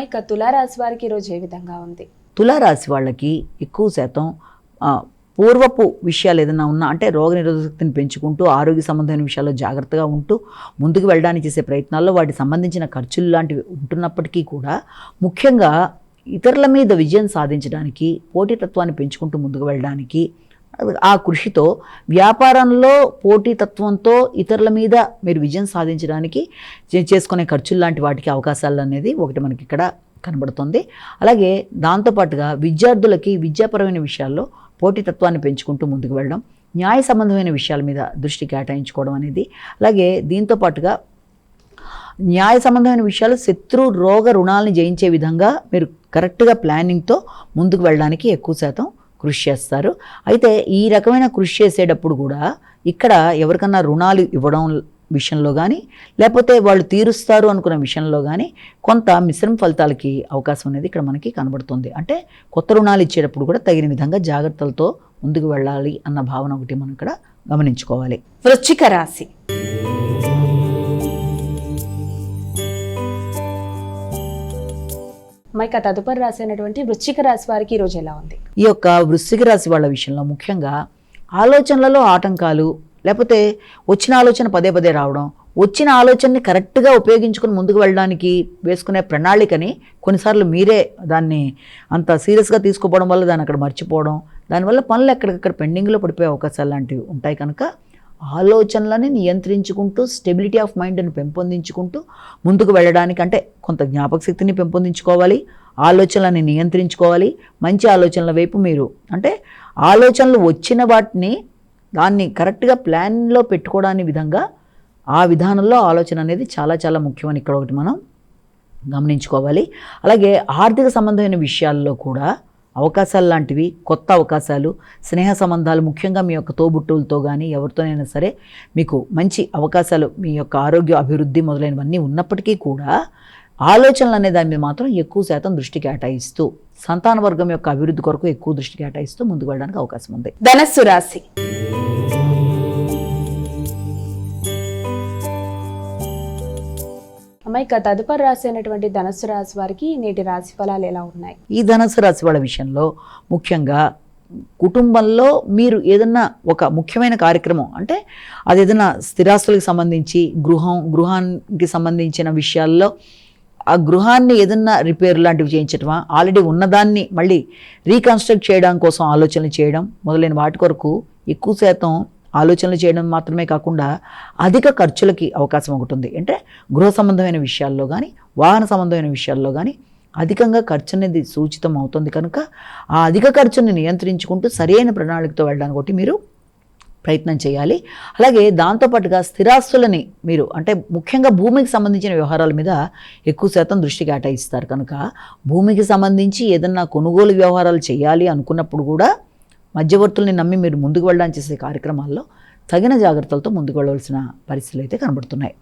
అమ్మాయి ఇక తులారాశి వారికి ఈరోజు ఏ విధంగా ఉంది? తులారాశి వాళ్ళకి ఎక్కువ శాతం పూర్వపు విషయాలు ఏదైనా ఉన్నా అంటే రోగ శక్తిని పెంచుకుంటూ ఆరోగ్య సంబంధమైన విషయాల్లో జాగ్రత్తగా ఉంటూ ముందుకు వెళ్ళడానికి చేసే ప్రయత్నాల్లో వాటికి సంబంధించిన ఖర్చులు లాంటివి ఉంటున్నప్పటికీ కూడా ముఖ్యంగా ఇతరుల మీద విజయం సాధించడానికి పోటీతత్వాన్ని పెంచుకుంటూ ముందుకు వెళ్ళడానికి ఆ కృషితో వ్యాపారంలో పోటీతత్వంతో ఇతరుల మీద మీరు విజయం సాధించడానికి చేసుకునే ఖర్చులు లాంటి వాటికి అవకాశాలు అనేది ఒకటి మనకి ఇక్కడ కనబడుతుంది. అలాగే దాంతోపాటుగా విద్యార్థులకి విద్యాపరమైన విషయాల్లో పోటీతత్వాన్ని పెంచుకుంటూ ముందుకు వెళ్ళడం న్యాయ సంబంధమైన విషయాల మీద దృష్టి కేటాయించుకోవడం అనేది అలాగే దీంతో పాటుగా న్యాయ సంబంధమైన విషయాలు శత్రు రోగ రుణాలను జయించే విధంగా మీరు కరెక్ట్గా ప్లానింగ్తో ముందుకు వెళ్ళడానికి ఎక్కువ శాతం కృషి చేస్తారు. అయితే ఈ రకమైన కృషి చేసేటప్పుడు కూడా ఇక్కడ ఎవరికన్నా రుణాలు ఇవ్వడం విషయంలో కానీ లేకపోతే వాళ్ళు తీరుస్తారు అనుకున్న విషయంలో కానీ కొంత మిశ్రమ ఫలితాలకి అవకాశం అనేది ఇక్కడ మనకి కనబడుతుంది. అంటే కొత్త రుణాలు ఇచ్చేటప్పుడు కూడా తగిన విధంగా జాగ్రత్తలతో ముందుకు వెళ్ళాలి అన్న భావన ఒకటి మనం ఇక్కడ గమనించుకోవాలి. వృశ్చిక రాశి. మైక తదుపరి రాశి అయినటువంటి వృశ్చిక రాశి వారికి ఈరోజు ఎలా ఉంది? ఈ యొక్క వృశ్చిక రాశి వాళ్ళ విషయంలో ముఖ్యంగా ఆలోచనలలో ఆటంకాలు లేకపోతే వచ్చిన ఆలోచన పదే పదే రావడం వచ్చిన ఆలోచనని కరెక్ట్గా ఉపయోగించుకుని ముందుకు వెళ్ళడానికి వేసుకునే ప్రణాళికని కొన్నిసార్లు మీరే దాన్ని అంత సీరియస్గా తీసుకోవడం వల్ల దాన్ని అక్కడ మర్చిపోవడం దానివల్ల పనులు ఎక్కడికక్కడ పెండింగ్లో పడిపోయే అవకాశాలు లాంటివి ఉంటాయి కనుక ఆలోచనలని నియంత్రించుకుంటూ స్టెబిలిటీ ఆఫ్ మైండ్ని పెంపొందించుకుంటూ ముందుకు వెళ్ళడానికి అంటే కొంత జ్ఞాపక శక్తిని పెంపొందించుకోవాలి ఆలోచనలని నియంత్రించుకోవాలి. మంచి ఆలోచనల వైపు మీరు అంటే ఆలోచనలు వచ్చిన వాటిని దాన్ని కరెక్ట్గా ప్లాన్లో పెట్టుకోవడానికి విధంగా ఆ విధానంలో ఆలోచన అనేది చాలా చాలా ముఖ్యమని ఇక్కడ ఒకటి మనం గమనించుకోవాలి. అలాగే ఆర్థిక సంబంధమైన విషయాల్లో కూడా అవకాశాలు లాంటివి కొత్త అవకాశాలు స్నేహ సంబంధాలు ముఖ్యంగా మీ యొక్క తోబుట్టువులతో కానీ ఎవరితోనైనా సరే మీకు మంచి అవకాశాలు మీ యొక్క ఆరోగ్య అభివృద్ధి మొదలైనవన్నీ ఉన్నప్పటికీ కూడా ఆలోచనలు అనే దాని మీద మాత్రం ఎక్కువ శాతం దృష్టి కేటాయిస్తూ సంతాన వర్గం యొక్క అభివృద్ధి కొరకు ఎక్కువ దృష్టి కేటాయిస్తూ ముందుకు వెళ్ళడానికి అవకాశం ఉంది. ధనస్సు రాశి. అమ్మాయి తదుపరి రాశి అయినటువంటి ధనుసు రాశి వారికి నేటి రాశి ఫలాలు ఎలా ఉన్నాయి? ఈ ధనుసు రాశి వాళ్ళ విషయంలో ముఖ్యంగా కుటుంబంలో మీరు ఏదన్నా ఒక ముఖ్యమైన కార్యక్రమం అంటే అది ఏదైనా స్థిరాస్తులకు సంబంధించి గృహం గృహానికి సంబంధించిన విషయాల్లో ఆ గృహాన్ని ఏదన్నా రిపేర్ లాంటివి చేయించటమా? ఆల్రెడీ ఉన్నదాన్ని మళ్ళీ రీకన్స్ట్రక్ట్ చేయడం కోసం ఆలోచనలు చేయడం మొదలైన వాటి కొరకు ఎక్కువ శాతం ఆలోచనలు చేయడం మాత్రమే కాకుండా అధిక ఖర్చులకి అవకాశం ఒకటి ఉంది. అంటే గృహ సంబంధమైన విషయాల్లో కానీ వాహన సంబంధమైన విషయాల్లో కానీ అధికంగా ఖర్చు అనేది సూచితం అవుతుంది కనుక ఆ అధిక ఖర్చుని నియంత్రించుకుంటూ సరైన ప్రణాళికతో వెళ్ళడానికి ఒకటి మీరు ప్రయత్నం చేయాలి. అలాగే దాంతోపాటుగా స్థిరాస్తులని మీరు అంటే ముఖ్యంగా భూమికి సంబంధించిన వ్యవహారాల మీద ఎక్కువ శాతం దృష్టి కేటాయిస్తారు కనుక భూమికి సంబంధించి ఏదన్నా కొనుగోలు వ్యవహారాలు చేయాలి అనుకున్నప్పుడు కూడా మధ్యవర్తుల్ని నమ్మి మీరు ముందుకు వెళ్ళడానికి చేసే కార్యక్రమాల్లో తగిన జాగ్రత్తలతో ముందుకు వెళ్ళవలసిన పరిస్థితులు అయితే కనబడుతున్నాయి.